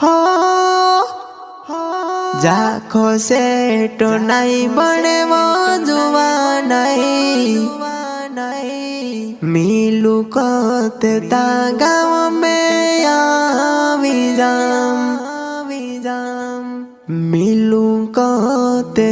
હો જાખો સેટો નહીં બને જોવા નહીં મિલું કત તા ગાવ મે આવી જામ આવી જામ મિલું કતે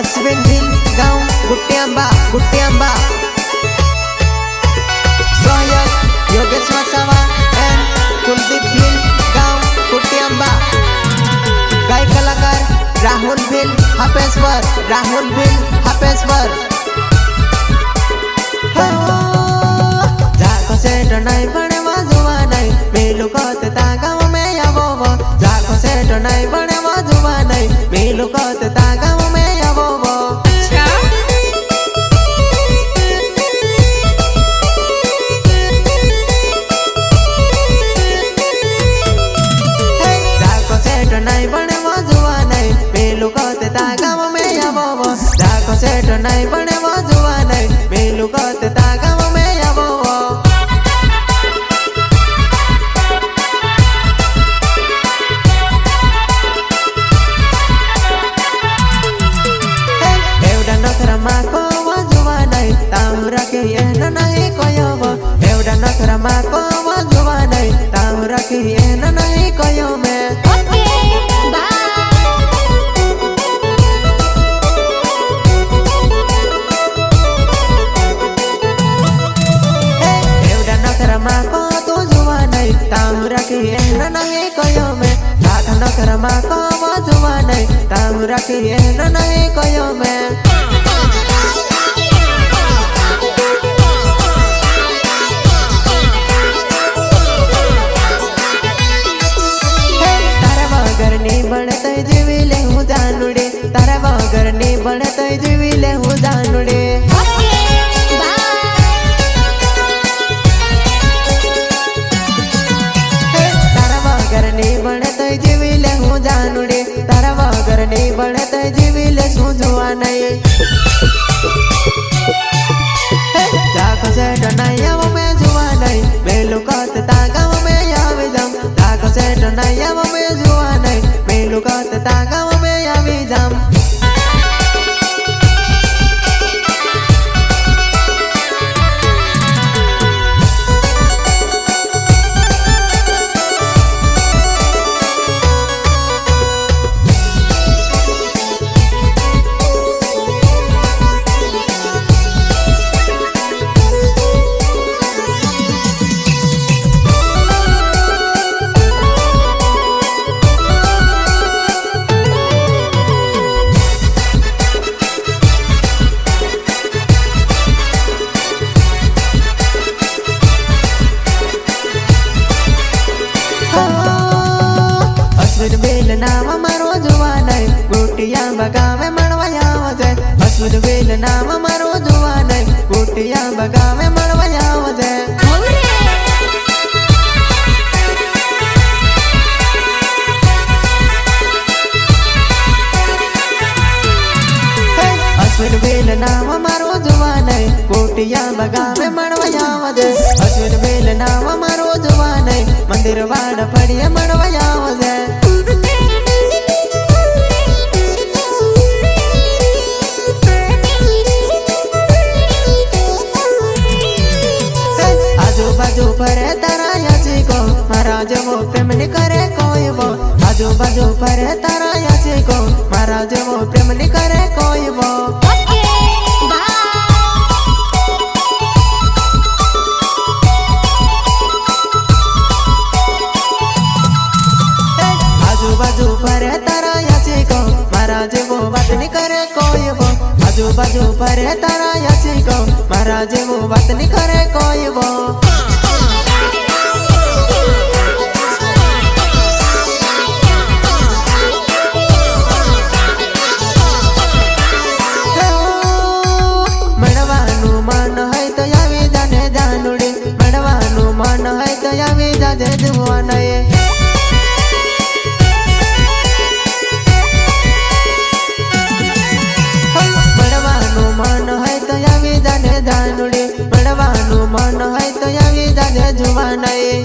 अश्विन भिल गाँव गुट्ट्यांबा गुट्ट्यांबा सोयल योगेश मसावा एंड कुलदीप भिल गाँव गुट्ट्यांबा गाय कलाकार राहुल भिल हापेश्वर राहुल भिल हापेश्वर झाको से डनाई નખરામાં કોવો જોવા નહીં. એનો નહીં કયો મેં તારા ની બળતય જીવી લે હું જાનુડે. તારા વગરની બળતય જીવી લે હું જાનુડે. மனை બેલ નામ મારો જોવા નહીં ગોટિયા બગાવે મળવા આવો છે અશ્વિન બેલ નામ મારો જોવા નહીં ગોટિયા બગાવે મળવા આવો છે હવરે અશ્વિન નામ મારો જોવા નહીં ગોટિયા બગાવે મળવા આવો છે અશ્વિન બેલ નામ મારો જોવા નહીં મંદિર વાડ પડીએ મળવા આવો पर तारा यासी को महाराज वो प्रेम नहीं करे कोई वो। आजू बाजू पर तारा यासी को महाराज वो प्रेम नहीं करे कोई वो। बाजू पर तारा यासी को महाराज वो बात नहीं करे कोई वो। નહીં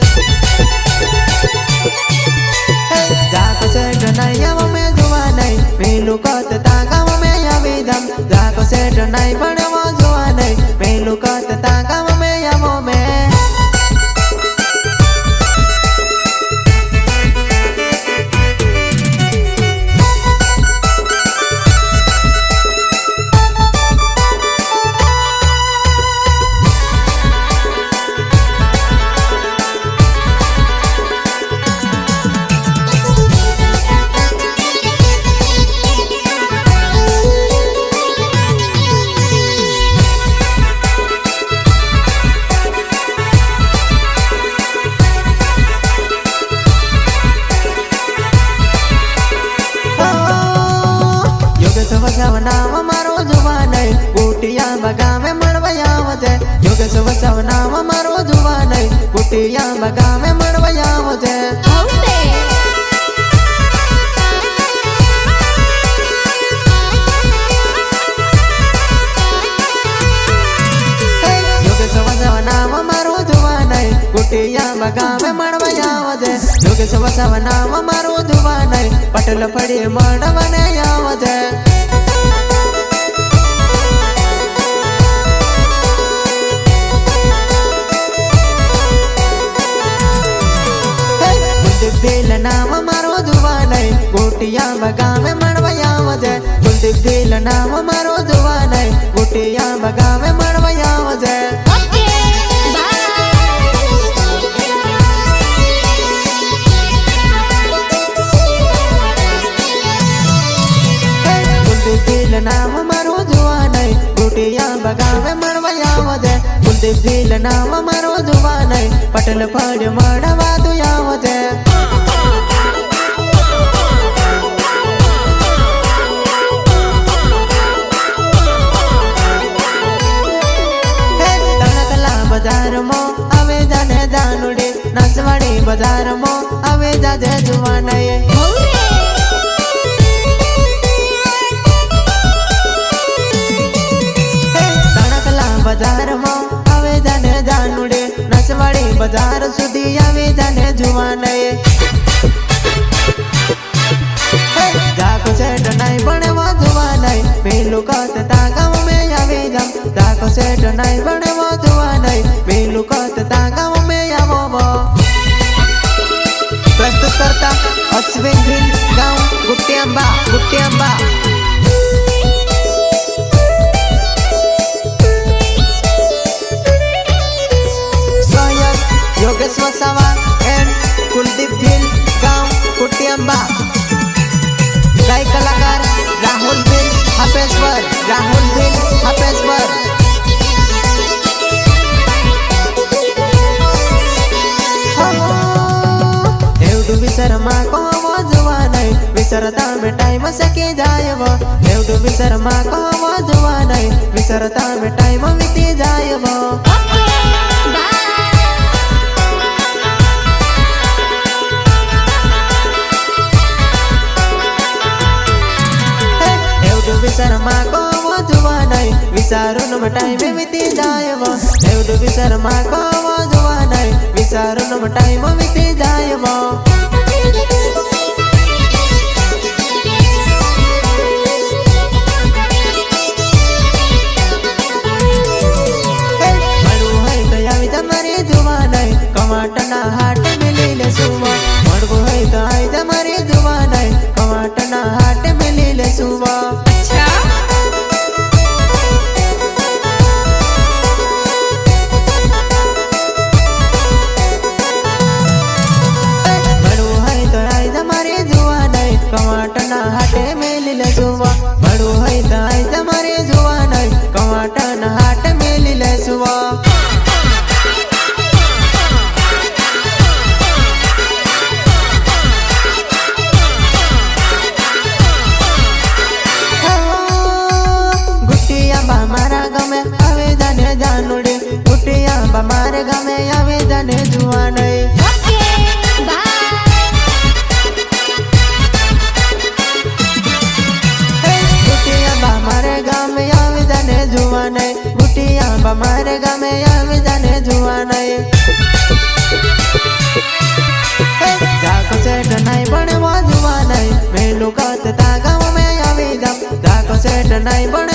જાકો નહીં આવો મેં જોવા નહીં પેલું કત તાગાવ મેં આવી દમ જાકો સેટ નહીં ભણવા જોવા નહીં પેલું કત નહીં કુટિયા બગામે મળવા આવજે નહીં બગામે મળવા આવજે યોગેશ વસાવનામ મારો જોવા નહીં પટેલ ફળી મળવાને આવજે ગોટિયા બગામે મળવા આવજે કુલદીપ દિલ નામ મારો જોવા નહીં ગોટિયા બગામે મળવા આવજે દિલ નામ મારો જોવા નહીં ગોટિયા બગામે મળવા આવજે કુલદીપ દિલ નામ મારો જોવા પટલ પડ મળવા દુયા આવજે બજારમાં આવે જાજે તણકલા બજારમાં આવે જાને જાનુડી નસવાડી બજાર કત તાગાવ મેં આવી જામ. જાકો સેટ નહીં ભણવા જોવા નહીં પેલું કત તાગાવ This was our and Kuldeep Hill गाँव कुटियम्बा गाय कलाकार राहुल बिल हपेश्वर राहुल बिल हपेश्वर हेवडू विसरमा कोमो जुवानै विसरता में टाइम सके जायब हेवडू विसरमा कोमो जुवानै विसरता में વિસરમાં કહો જોવા નહીં વિચારું નો ટાઈમે વીતી જાય વો એવડું વિસરમાં કહો જોવા નહીં વિચારું નો ટાઈમ વીતી જાય વો મળવું હોય તો આવી તમારે જોવા નહીં કમાટના ನಾಟೆ ಮೇಲಿಲಸುವ નહીં જાગો સેઠ નહીં પણ વાજવા નહીં. મેલું કાત તા ગામ મેં આવી જામ જાગો સેઠ નહીં પણ